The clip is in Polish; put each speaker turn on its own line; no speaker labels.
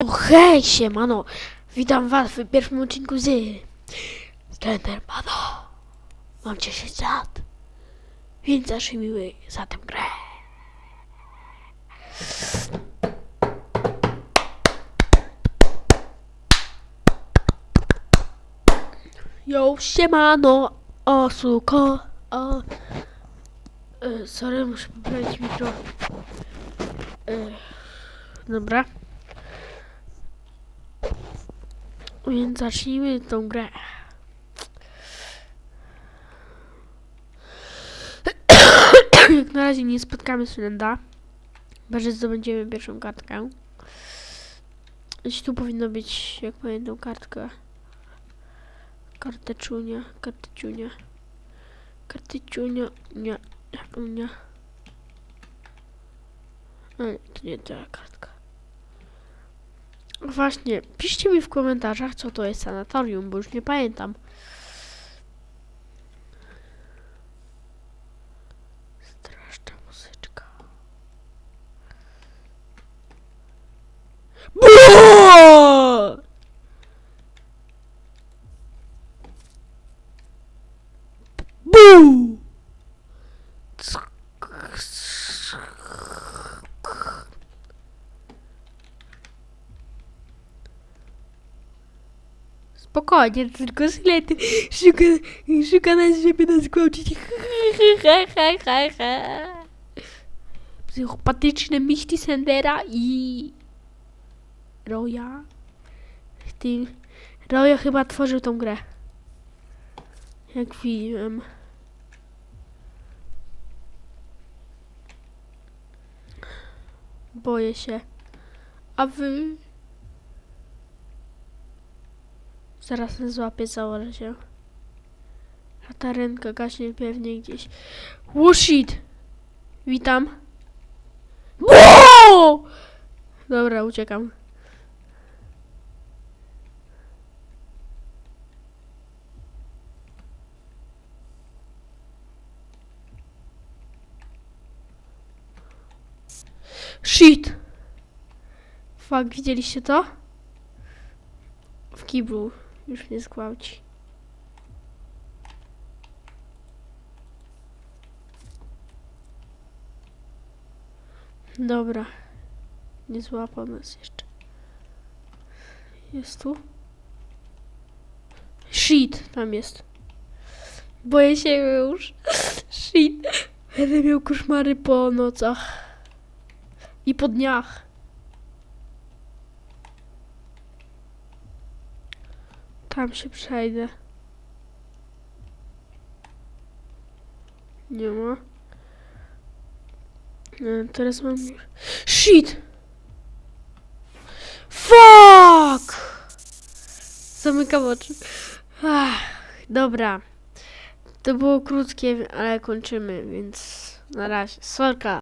O hej, siemano! Witam was w pierwszym odcinku z Slendermana. Mam 10 lat, więc zacznijmy zatem grę. Yo, siemano! O, suko! O... E, sorry, muszę poprawić mikro. E, dobra. Więc zacznijmy tą grę. Jak na razie nie spotkamy Slenda. Chyba, że zdobędziemy pierwszą kartkę. Jeśli tu powinno być, jak pamiętam, kartka. Karteczunia, karteciunia. Karteciunia, nie, nie. Nie, to nie ta kartka. Właśnie, piszcie mi w komentarzach, co to jest sanatorium, bo już nie pamiętam. Straszna muzyczka. Buaa! Buu! Spokojnie, tylko szlety. Szuka, szuka nas, żeby nas gwałcić. Psychopatyczne myśli Sendera i... Roya. Ty... Roya chyba tworzył tą grę. Jak wiem. Boję się. A wy... Zaraz mnie złapie, założę się. A ta ręka gaśnie pewnie gdzieś. Oh shit! Witam. Wow! Dobra, uciekam. Shit! Fuck, widzieliście to? W kiblu. Już mnie zgwałci. Dobra. Nie złapał nas jeszcze. Jest tu? Shit, tam jest. Boję się już. Shit. Będę miał koszmary po nocach. I po dniach. Tam się przejdę. Nie ma. Teraz mam... Shit! Fuck! Zamykam oczy. Ach, dobra. To było krótkie, ale kończymy, więc na razie. Sorka.